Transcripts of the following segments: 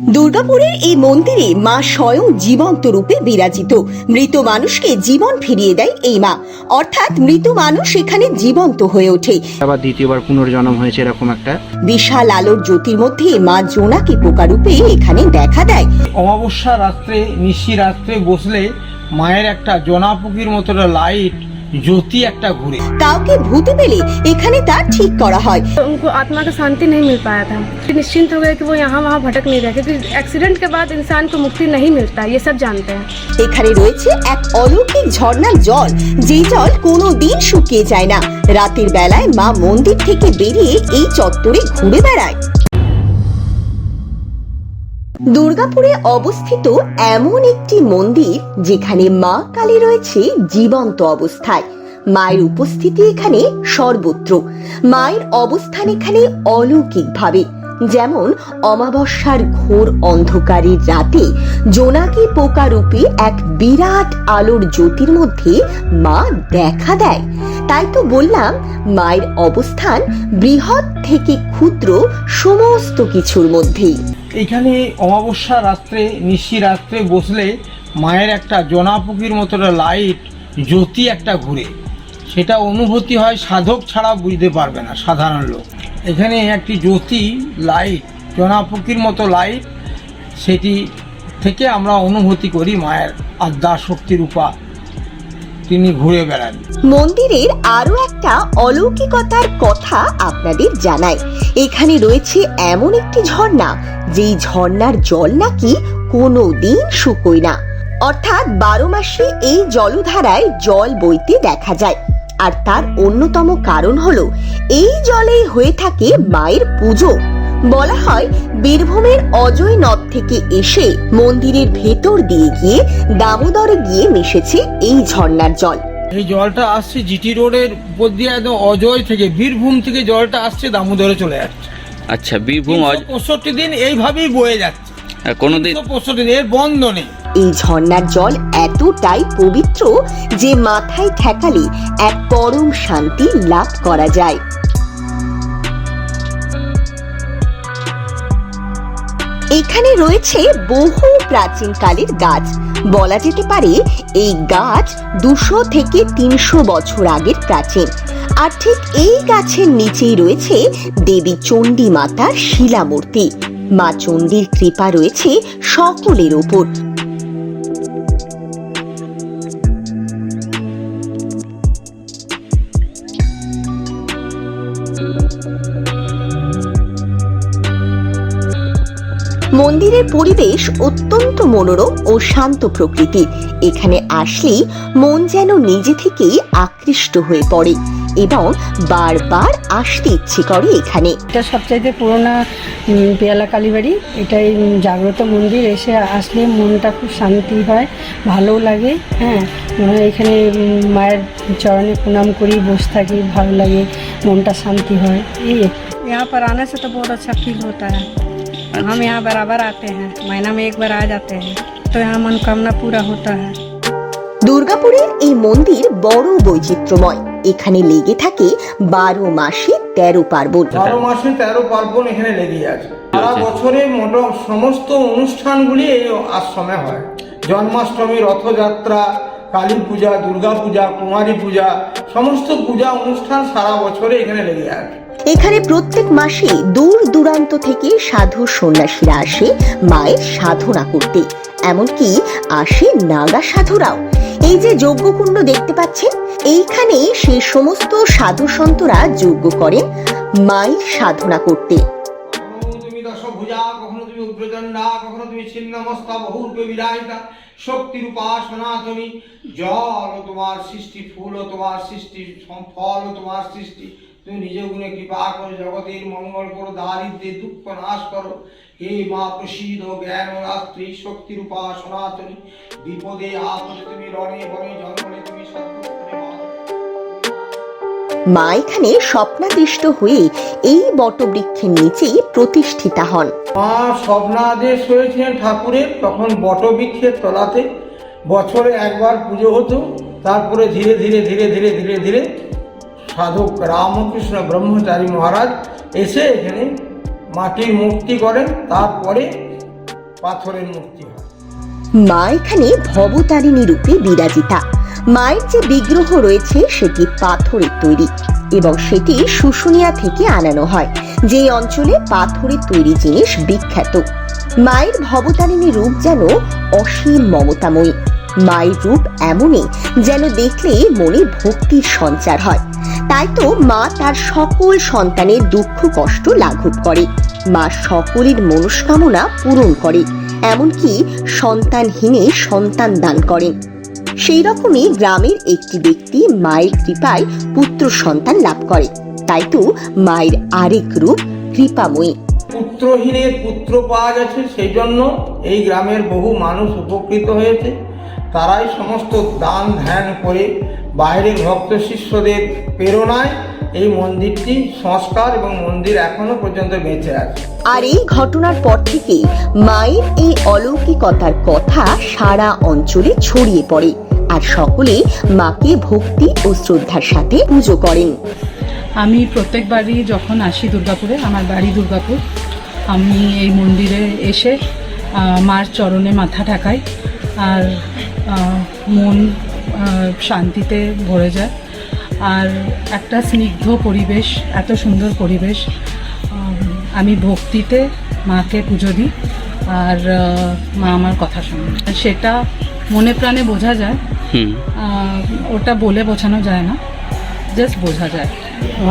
দুর্গাপুরের এই মন্দিরে মা স্বয়ং জীবন্ত রূপে বিরাজিত। মৃত মানুষকে জীবন ফিরিয়ে দেয় এই মা। অর্থাৎ মৃত মানুষ এখানে জীবন্ত হয়ে ওঠে। আবার দ্বিতীয়বার পুনর্জন্ম হয়েছে এরকম একটা। বিশাল আলোর জ্যোতির মধ্যে মা জোনাকি পোকা রূপে এখানে দেখা দেয়। অমাবস্যা রাত্রে নিশি রাত্রে বসলে মায়ের একটা জনাপুকির মতো লাইট জ্যোতি একটা ঘুরে কাউকে ভূতে পেলে এখানে তা ঠিক করা হয় तो उनको आत्मा का शांति नहीं मिल पाया था निश्चिंत हो गए कि वो यहाँ वहाँ भटक नहीं रहे क्योंकि एक्सीडेंट के बाद इंसान को मुक्ति नहीं मिलता ये सब जानते हैं এখানে রয়েছে এক অলৌকিক ঝর্ণার জল যে জল কোনো দিন শুকিয়ে যায় না রাতের বেলায় মা মন্দির থেকে বেরিয়ে এই চত্বরে ঘুরে বেড়ায় দুর্গাপুরে অবস্থিত এমন একটি মন্দির যেখানে মা কালী রয়েছে জীবন্ত অবস্থায়। মায়ের উপস্থিতি এখানে সর্বত্র। মায়ের অবস্থান এখানে অলৌকিকভাবে। যেমন অমাবস্যার ঘোর অন্ধকারের রাতে জোনাকি পোকা রূপে এক বিরাট আলোর জ্যোতির মধ্যে মা দেখা দেয়। তাই তো বললাম, মায়ের অবস্থান বৃহৎ থেকে ক্ষুদ্র সমস্ত কিছুর মধ্যেই। এখানে অমাবস্যা রাত্রে, নিশি রাত্রে বসলে মায়ের একটা জনাপুকির মতো লাইট জ্যোতি একটা ঘুরে। সেটা অনুভূতি হয় সাধক ছাড়া বুঝতে পারবে না, সাধারণ লোক। এখানে একটি জ্যোতি লাইট জনাপুকির মতো লাইট সেটি থেকে আমরা অনুভূতি করি মায়ের আদ্যা শক্তির উপা। তিনি ঘুরে বেড়ান। মন্দিরের আরও একটা অলৌকিকতার কথা আপনাদের জানাই। এখানে রয়েছে এমন একটি ঝর্ণা, যেই ঝর্ণার জল নাকি কোনো দিন শুকোয় না। অর্থাৎ বারো মাসে এই জলধারায় জল বইতে দেখা যায়। আর তার অন্যতম কারণ হলো এই জলেই হয়ে থাকে মায়ের পুজো। বলা হয় বীরভূমের অজয় নদ থেকে এসে মন্দিরের ভেতর দিয়ে গিয়ে দামোদরে গিয়ে মিশেছে এই ঝর্ণার জল। এই জলটা আসছে জিটি রোডের উপর দিয়ে একদম অজয় থেকে বীরভূম থেকে জলটা আসছে দামোদরে চলে যাচ্ছে। আচ্ছা বীরভূম পঁয়ষট্টি দিন এইভাবেই বয়ে যাচ্ছে। কোনোদিন পঁয়ষট্টি দিন এর বন্ধ নেই। এই ঝর্ণার জল এতটাই পবিত্র যে মাথায় ঠেকালে এক পরম শান্তি লাভ করা যায়। এখানে রয়েছে বহু প্রাচীনকালের গাছ। বলা যেতে পারে এই গাছ দুশো থেকে তিনশো বছর আগের প্রাচীন। আর ঠিক এই গাছের নিচেই রয়েছে দেবী চণ্ডী মাতার শিলামূর্তি। মা চণ্ডীর কৃপা রয়েছে সকলের ওপর। মন্দিরের পরিবেশ অত্যন্ত মনোরম ও শান্ত প্রকৃতির। এখানে আসলেই মন যেন নিজে থেকেই আকৃষ্ট হয়ে পড়ে। এবং বারবার আসতে ইচ্ছে করে এখানে এটা সবচাইতে পুরোনো উম, পেয়ালা কালীবাড়ি এটাই উম, জাগ্রত মন্দির এসে আসলে মনটা খুব শান্তি হয় ভালোও লাগে হ্যাঁ মনে হয় এখানে উম, মায়ের চরণে প্রণাম করি বসে থাকি ভালো লাগে মনটা শান্তি হয় এই यहाँ पर आने से तो बहुत अच्छा फील होता है हम यहाँ बराबर आते हैं महीना में एक बार आ जाते हैं तो यहाँ मनोकामना पूरा होता है দুর্গাপুরের এই মন্দির বড় বৈচিত্র্যময় এখানে লেগে থাকে বারো মাসে তেরো পার্বণ। বারো মাসে তেরো পার্বণ এখানে লেগে আছে। সারা বছরে মোট সমস্ত অনুষ্ঠানগুলি এই আশ্রমে হয়। জন্মাষ্টমী রথযাত্রা কালী পূজা দুর্গা পূজা কুমারী পূজা সমস্ত পূজা অনুষ্ঠান সারা বছরে এখানে লেগে আছে। এখানে প্রত্যেক মাসে দূর দূরান্ত থেকে সাধু সন্ন্যাসীরা আসে মায়ের সাধনা করতে। এমনকি আসে নাগা সাধুরাও। এই যে যজ্ঞকুণ্ড দেখতে পাচ্ছেন এইখানে সেই সমস্ত সাধু সন্তরা যোগ্য করেন, মায়ের সাধনা করতে। কখনো তুমি তুমি উগ্রদণ্ডা কখনো তুমি ছিন্নমস্তা, বহুরূপে বিরাজিতা, শক্তিরূপা সনাতনী। জল ও তোমার সৃষ্টি, ফুল তোমার সৃষ্টি ফল তোমার সৃষ্টি। তুমি নিজ গুণে কৃপা করো, জগতের মঙ্গল করো দারিদ্র্যের দুঃখ নাশ করো। হে মা প্রসীদ জ্ঞান রাত্রি, শক্তিরূপা সনাতনী। বিপদে আপদে তুমি রণে, বনে, জঙ্গলে তুমি সদ্গুণে মা এখানে স্বপ্নাদৃষ্ট হয়ে এই বটবৃক্ষের নিচেই প্রতিষ্ঠিতা হন। মা স্বপ্নাদেশ হয়েছিলেন ঠাকুরের তখন বটবৃক্ষের তলাতে বছরে একবার পুজো হতো। তারপরে ধীরে ধীরে ধীরে ধীরে ধীরে ধীরে সাধক রামকৃষ্ণ ব্রহ্মচারী মহারাজ এসে এখানে মাটির মূর্তি করেন তারপরে পাথরের মূর্তি হয়। মা এখানে ভবতারিণী রূপে বিরাজিতা। মায়ের যে বিগ্রহ রয়েছে, সেটি পাথরের তৈরি এবং সেটি শুশুনিয়া থেকে আনানো হয়। যে অঞ্চলে পাথরের তৈরি জিনিস বিখ্যাত। মায়ের ভবতারিণী রূপ যেন অসীম মমতাময়ী। মায়ের রূপ এমনই যেন দেখলে মনে ভক্তির সঞ্চার হয়। তাই তো মা তার সকল সন্তানের দুঃখ, কষ্ট লাঘব করে। মা সকলের মনস্কামনা পূরণ করে। এমনকি সন্তানহীনে সন্তান দান করেন সেই রকমই গ্রামের একটি ব্যক্তি মায়ের কৃপায় পুত্র সন্তান লাভ করে। তাই তো মায়ের আরেক রূপ কৃপাময়ী। পুত্রহীনের পুত্র পাওয়া গেছে সেই জন্য এই গ্রামের বহু মানুষ উপকৃত হয়েছে। তারাই সমস্ত দান ধ্যান করে বাইরের ভক্ত শিষ্যদের প্রেরণায় এই মন্দিরটি সংস্কার এবং মন্দির এখনও পর্যন্ত বেঁচে আছে। আর এই ঘটনার পর থেকে মায়ের এই অলৌকিকতার কথা সারা অঞ্চলে ছড়িয়ে পড়ে। আর সকলে মাকে ভক্তি ও শ্রদ্ধার সাথে পুজো করেন। আমি প্রত্যেকবারই যখন আসি দুর্গাপুরে, আমার বাড়ি দুর্গাপুর, আমি এই মন্দিরে এসে মার চরণে মাথা ঠাকাই আর মন শান্তিতে ভরে যায়। আর একটা স্নিগ্ধ পরিবেশ, এত সুন্দর পরিবেশ, আমি ভক্তিতে মাকে পুজো দিই আর মা আমার কথা শোনে সেটা মনে প্রাণে বোঝা যায় ওটা বলে বোঝানো যায় না জাস্ট বোঝা যায়।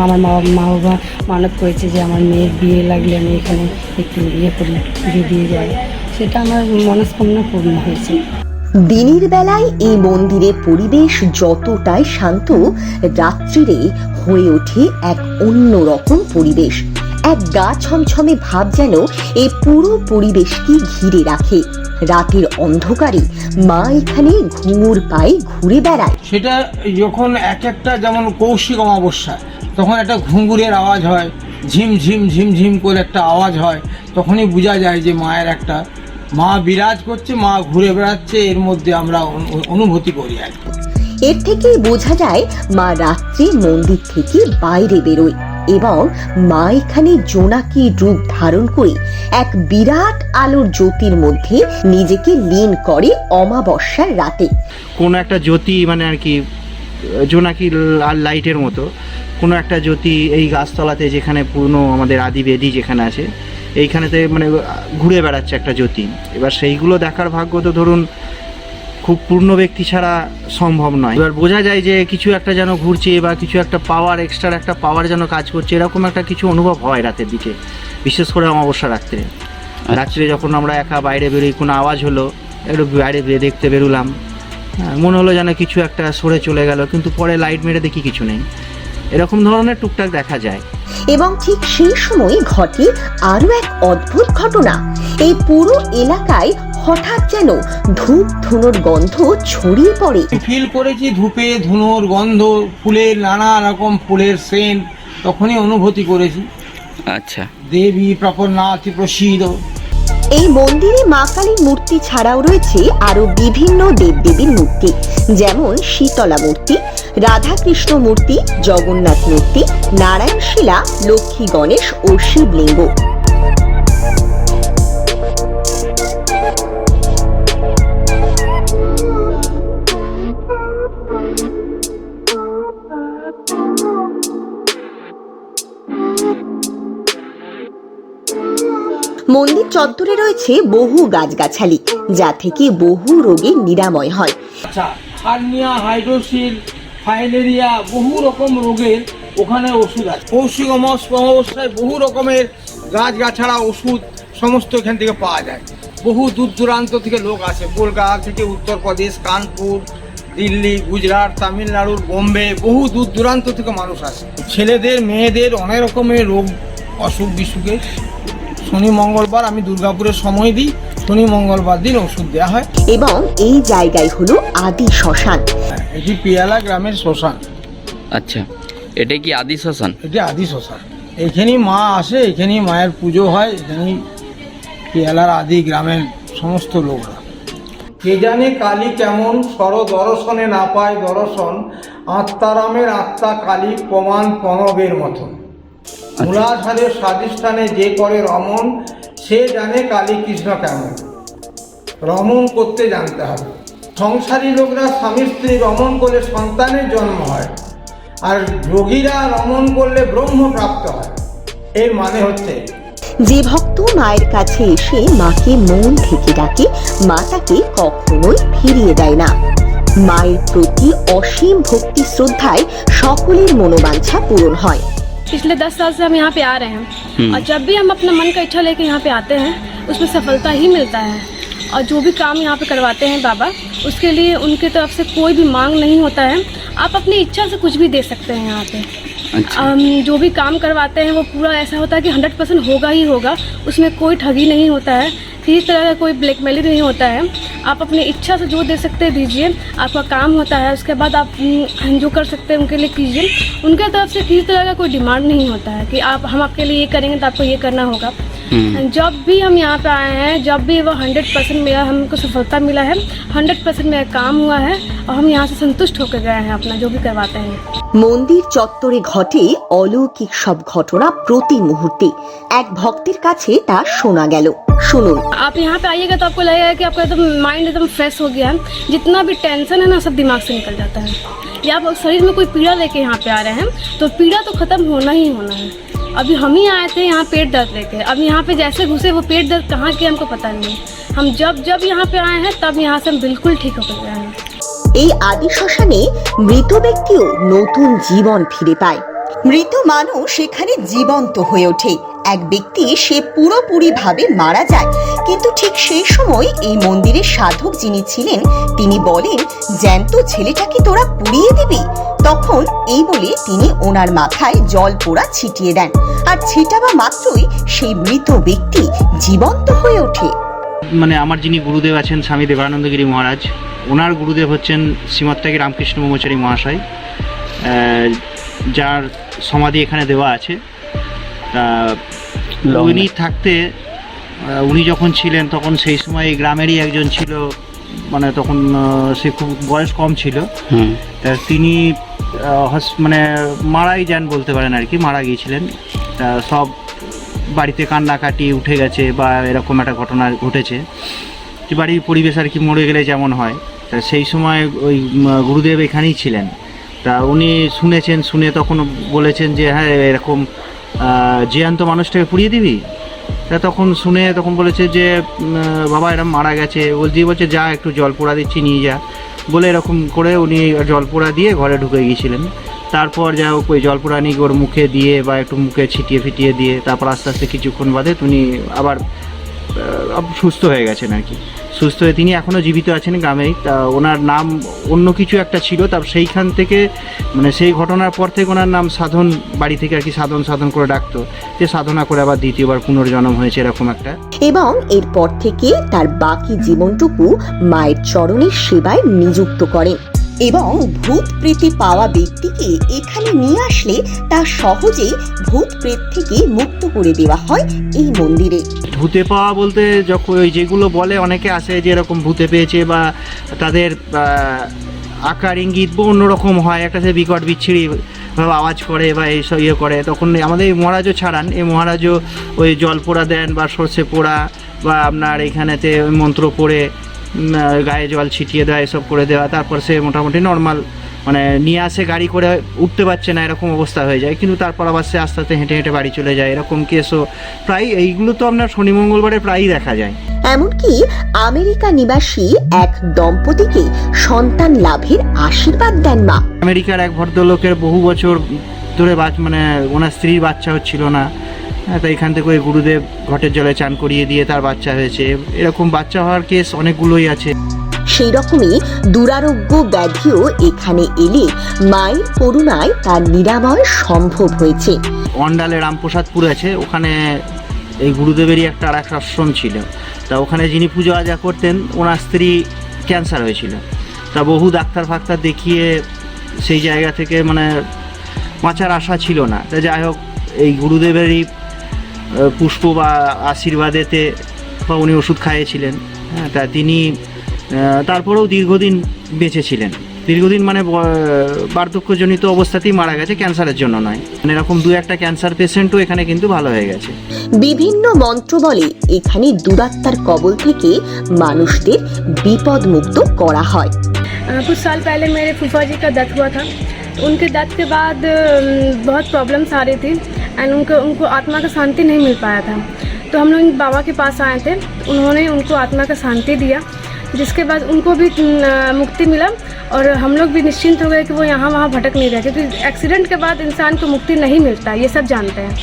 আমার মা মা বাবা মানত করেছে যে আমার মেয়ের বিয়ে লাগলে আমি এখানে একটু ইয়ে করি পুজো দিয়ে যাই। সেটা আমার মনস্কামনা পূর্ণ হয়েছে। দিনের বেলায় এই মন্দিরের পরিবেশ যতটাই শান্ত রাত্রিরে হয়ে ওঠে এক অন্যরকম পরিবেশ। এক গা ছমছমে ভাব যেন এই পুরো পরিবেশকে ঘিরে রাখে। রাতের অন্ধকারে মা এখানে ঘুঙুর পায়ে ঘুরে বেড়ায় সেটা যখন এক একটা যেমন কৌশিক অমাবস্যা তখন একটা ঘুঙুরের আওয়াজ হয় ঝিম ঝিম ঝিম ঝিম করে একটা আওয়াজ হয় তখনই বোঝা যায় যে মায়ের একটা মা বিরাজ করছে মা ঘুরে বেড়াচ্ছে এর মধ্যে আমরা অনুভূতি করি আর কি। এর থেকেই বোঝা যায় মা রাত্রে মন্দির থেকে বাইরে বেরোয় এবং মা এখানে জোনাকি রূপ ধারণ করে এক বিরাট আলোর জ্যোতির মধ্যে নিজেকে লীন করে অমাবস্যার রাতে। কোনো একটা জ্যোতি মানে আর কি জোনাকি লাইটের মতো, কোনো একটা জ্যোতি এই গাছতলাতে যেখানে পুরনো আমাদের আদি বেদি যেখানে আছে, এইখানেতে মানে ঘুরে বেড়াচ্ছে একটা জ্যোতি। এবার সেইগুলো দেখার ভাগ্য তো ধরুন খুব পূর্ণ ব্যক্তি ছাড়া সম্ভব নয়। এবার বোঝা যায় যে কিছু একটা যেন ঘুরছে বা কিছু একটা পাওয়ার এক্সট্রা একটা পাওয়ার যেন কাজ করছে এরকম একটা কিছু অনুভব হয় রাতের দিকে বিশেষ করে অমাবস্যা রাত্রে। রাত্রে যখন আমরা একা বাইরে বেরোই কোনো আওয়াজ হলো একটু বাইরে বেরিয়ে দেখতে বেরোলাম মনে হলো যেন কিছু একটা সরে চলে গেল কিন্তু পরে লাইট মেরে দেখি কিছু নেই। এরকম ধরনের টুকটাক দেখা যায়। এবং ঠিক সেই সময় ঘটে আরও এক অদ্ভুত ঘটনা। এই পুরো এলাকায় হঠাৎ যেন ধূপ ধুনোর গন্ধ ছড়িয়ে পড়ে। ফিল করেছি ধূপে ধুনোর গন্ধ ফুলের নানা রকম ফুলের সেন্ট তখনই অনুভূতি করেছি। আচ্ছা। দেবী প্রপন্নাথি প্রসিদ এই মন্দিরে মা কালীর মূর্তি ছাড়াও রয়েছে আরও বিভিন্ন দেবদেবীর মূর্তি যেমন শীতলা মূর্তি রাধাকৃষ্ণ মূর্তি জগন্নাথ মূর্তি নারায়ণ শিলা লক্ষ্মী গণেশ ও শিবলিঙ্গ। মন্দির চত্বরে রয়েছে বহু গাছগাছালি, যা থেকে বহু রোগের নিরাময় হয়। আচ্ছা হার্নিয়া, হাইড্রোসিল, ফাইলেরিয়া, বহু রকম রোগের ওখানে ওষুধ আছে। অমাবস- অমাবস্যায় বহু রকমের গাছগাছাড়া ওষুধ সমস্ত এখান থেকে পাওয়া যায়। বহু দূর দূরান্ত থেকে লোক আসে। কলকাতা থেকে উত্তরপ্রদেশ, কানপুর, দিল্লি, গুজরাট তামিলনাড়ুর বোম্বে, বহু দূর দূরান্ত থেকে মানুষ আসে। ছেলেদের, মেয়েদের অনেক রকমের রোগ অসুখ বিসুখে শনি মঙ্গলবার আমি দুর্গাপুরের সময় দিই শনি মঙ্গলবার দিন ওষুধ দেওয়া হয়। এবং এই জায়গায় হলো আদি শ্মশান। এটি পিয়ালা গ্রামের শ্মশান। আচ্ছা এটা কি আদি শ্মশান? এটি আদি শ্মশান। এখানেই মা আসে এখানেই মায়ের পুজো হয় এখানেই পিয়ালার আদি গ্রামের সমস্ত লোকরা। কে জানে কালী কেমন সর দর্শনে না পায় দর্শন আত্মারামের আত্মা কালী প্রমাণ প্রণবের মতন। মূলাধারের স্বাধিষ্ঠানে যে করে রমন সে জানে কালী কৃষ্ণ কেমন। রমন করতে জানতে হবে। সংসারী লোকরা স্বামী স্ত্রী রমন করলে সন্তানের জন্ম হয়। আর যোগীরা রমন করলে ব্রহ্ম প্রাপ্ত হয়। এর মানে হচ্ছে যে ভক্ত মায়ের কাছে এসে মাকে মন থেকে ডাকে মা তাকে কখনোই ফিরিয়ে দেয় না। মায়ের প্রতি অসীম ভক্তি শ্রদ্ধায় সকলের মনোবাঞ্ছা পূরণ হয়। पिछले दस साल से हम यहाँ पे आ रहे हैं। और जब भी हम अपना मन का इच्छा लेके यहाँ पे आते हैं उसमें सफलता ही मिलता है। और जो भी काम यहाँ पे करवाते हैं बाबा उसके लिए उनकी तरफ़ से कोई भी मांग नहीं होता है। आप अपनी इच्छा से कुछ भी दे सकते हैं यहाँ पे। अच्छा। जो भी काम करवाते हैं वो पूरा ऐसा होता है कि हंड्रेड परसेंट होगा ही होगा उसमें कोई ठगी नहीं होता है। किसी तरह का कोई ब्लैकमेल नहीं होता है आप अपनी इच्छा से जो दे सकते हैं दीजिए आपका काम होता है उसके बाद आप हम्म, जो कर सकते हैं उनके लिए कीजिए उनके तरफ से किसी तरह का कोई डिमांड नहीं होता है कि आप हम आपके लिए ये करेंगे तो आपको ये करना होगा हम्म, जब भी हम यहाँ पे आए हैं जब भी वो हंड्रेड परसेंट मेरा हमको सफलता मिला है हंड्रेड परसेंट मेरा काम हुआ है और हम यहाँ से संतुष्ट होकर गए हैं अपना जो भी करवाते हैं মন্দির চত্বরে ঘটে অলৌকিক সব ঘটনা প্রতি মুহূর্তে এক ভক্তের কাছে তা শোনা গেল শুনুন आप यहाँ पे आइएगा तो आपको लगेगा कि आपका एकदम माइंड एकदम फ्रेश हो गया है जितना भी टेंशन है ना सब दिमाग से निकल जाता है या आप शरीर में कोई पीड़ा लेके यहाँ पे आ रहे हैं तो पीड़ा तो खत्म होना ही होना है अभी हम ही आए थे यहाँ पेट दर्द लेके अब यहाँ पे जैसे घुसे वो पेट दर्द कहाँ के हमको पता नहीं हम जब जब यहाँ पे आए हैं तब यहाँ से हम बिल्कुल ठीक होकर गए हैं এই আদি শ্মশানে মৃত ব্যক্তিও নতুন জীবন ফিরে পায় মৃত মানুষ সেখানে জীবন্ত হয়ে ওঠে এক ব্যক্তি সে পুরোপুরি ভাবে মারা যায়। কিন্তু ঠিক সেই সময় এই মন্দিরের সাধক যিনি ছিলেন, তিনি বলেন, জ্যান্ত ছেলেটাকে তোরা পুড়িয়ে দিবি? তখন এই বলে তিনি ওনার মাথায় জল পোড়া ছিটিয়ে দেন। আর ছিটাবা মাত্রই সেই মৃত ব্যক্তি জীবন্ত হয়ে ওঠে। মানে আমার যিনি গুরুদেব আছেন স্বামী দেবানন্দগিরি মহারাজ, ওনার গুরুদেব হচ্ছেন শ্রীমত্তাগী রামকৃষ্ণ ব্রহ্মচারী মহাশয় যার সমাধি এখানে দেওয়া আছে। উনি থাকতে উনি যখন ছিলেন তখন সেই সময় এই গ্রামেরই একজন ছিল মানে তখন সে খুব বয়স কম ছিল। তা তিনি হস- মানে মারাই যান বলতে পারেন আর কি মারা গিয়েছিলেন। তা সব বাড়িতে কান্নাকাটি উঠে গেছে বা এরকম একটা ঘটনা ঘটেছে। যে বাড়ির পরিবেশ আর কি মরে গেলে যেমন হয়। তা সেই সময় ওই গুরুদেব এখানেই ছিলেন। তা উনি শুনেছেন শুনে তখন বলেছেন যে হ্যাঁ এরকম জ্যান্ত মানুষটাকে পুড়িয়ে দিবি? তা তখন শুনে তখন বলেছে যে বাবা এরম মারা গেছে। বলছি বলছে, যা, একটু জল পোড়া দিচ্ছি, নিয়ে যা। বলে এরকম করে উনি জল পোড়া দিয়ে ঘরে ঢুকে গিয়েছিলেন। তারপর যা হোক, ওই জল পোড়া নিয়ে ওর মুখে দিয়ে বা একটু মুখে ছিটিয়ে ফিটিয়ে দিয়ে, তারপর আস্তে আস্তে কিছুক্ষণ বাদে তুমি আবার সুস্থ হয়ে গেছেন আর কি। সুস্থ হয়ে তিনি এখনও জীবিত আছেন গ্রামেই। তা ওনার নাম অন্য কিছু একটা ছিল তার সেইখান থেকে মানে সেই ঘটনার পর থেকে ওনার নাম সাধন, বাড়ি থেকে আর কি সাধন সাধন করে ডাকতো। যে সাধনা করে আবার দ্বিতীয়বার পুনর্জন্ম হয়েছে এরকম একটা। এবং এরপর থেকে তার বাকি জীবনটুকু মায়ের চরণের সেবায় নিযুক্ত করেন। এবং ভূত প্রীতি পাওয়া ব্যক্তিকে এখানে নিয়ে আসলে তা সহজেই ভূত প্রেত থেকে মুক্ত করে দেওয়া হয় এই মন্দিরে। ভূতে পাওয়া বলতে যখন ওই যেগুলো বলে অনেকে আসে যে এরকম ভূতে পেয়েছে বা তাদের আকার ইঙ্গিত বা অন্যরকম হয়, একটা সে বিকট বিচ্ছিরি আওয়াজ করে বা এইসব ইয়ে করে। তখন আমাদের এই মহারাজও ছাড়ান। এই মহারাজও ওই জল পোড়া দেন বা সর্ষে পোড়া বা আপনার এইখানেতে ওই মন্ত্র পড়ে গায়ে জল ছিটিয়ে দেওয়া এসব করে দেওয়া তারপর সে মোটামুটি নর্মাল মানে নিয়ে আসে গাড়ি করে উঠতে পারছে না এরকম অবস্থা হয়ে যায়। কিন্তু তারপর আবার সে আস্তে আস্তে হেঁটে হেঁটে বাড়ি চলে যায় এরকম কেসও। প্রায় এইগুলো তো আপনার শনি মঙ্গলবারে প্রায়ই দেখা যায়। এমনকি আমেরিকা নিবাসী এক দম্পতিকে সন্তান লাভের আশীর্বাদ দেন মা। আমেরিকার এক ভদ্রলোকের বহু বছর ধরে মানে ওনার স্ত্রীর বাচ্চা হচ্ছিল না। তো এখান থেকে ওই গুরুদেব ঘটের জলে চান করিয়ে দিয়ে তার বাচ্চা হয়েছে। এরকম বাচ্চা হওয়ার কেস অনেকগুলোই আছে। সেই রকমই দুরারোগ্য ব্যাধিও এখানে এলে মায়ের করুণায় তার নিরাময় সম্ভব হয়েছে। অন্ডালে রামপ্রসাদপুর আছে ওখানে এই গুরুদেবেরই একটা আর এক আশ্রম ছিল। তা ওখানে যিনি পুজো আজা করতেন ওনার স্ত্রী ক্যান্সার হয়েছিল। তা বহু ডাক্তার ফাক্তার দেখিয়ে সেই জায়গা থেকে মানে বাঁচার আশা ছিল না। তা যাই হোক এই গুরুদেবেরই পুষ্প বা আশীর্বাদেতে বা উনি ওষুধ খাইয়েছিলেন হ্যাঁ তা তিনি আহ, তারপরেও দীর্ঘদিন বেঁচে ছিলেন দীর্ঘদিন মানে ব- বার্ধক্যজনিত অবস্থাতেই মারা গেছে ক্যান্সারের জন্য নয় মানে এরকম দু একটা ক্যান্সার পেশেন্টও এখানে কিন্তু ভালো হয়ে গেছে বিভিন্ন মন্ত্র বলে এখানে দুরাত্মার কবল থেকে মানুষদের বিপদ মুক্ত করা হয় अ, कुछ साल पहले मेरे फूफा जी का डेथ हुआ था तो उनके डेथ के बाद अम, बहुत प्रॉब्लम्स आ रही थी एंड उनको उनको आत्मा का शांति नहीं मिल पाया था तो हम लोग बाबा के पास आए थे उन्होंने उनको आत्मा का शांति दिया जिसके बाद उनको भी अ, मुक्ति मिला और हम लोग भी निश्चिंत हो गए कि वो यहाँ वहाँ भटक नहीं रहे क्योंकि एक्सीडेंट के बाद इंसान को मुक्ति नहीं मिलता ये सब जानते हैं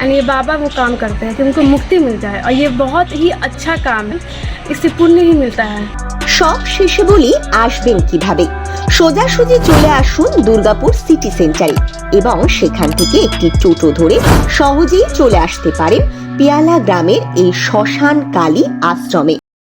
एंड ये बाबा वो काम करते हैं कि उनको मुक्ति मिल जाए और ये बहुत ही अच्छा काम है इससे पुण्य ही मिलता है সব শেষে বলি আসবেন কিভাবে সোজাসুজি চলে আসুন দুর্গাপুর সিটি সেন্টারে এবং সেখান থেকে একটি টোটো ধরে সহজেই চলে আসতে পারেন পিয়ালা গ্রামের এই শ্মশান কালী আশ্রমে।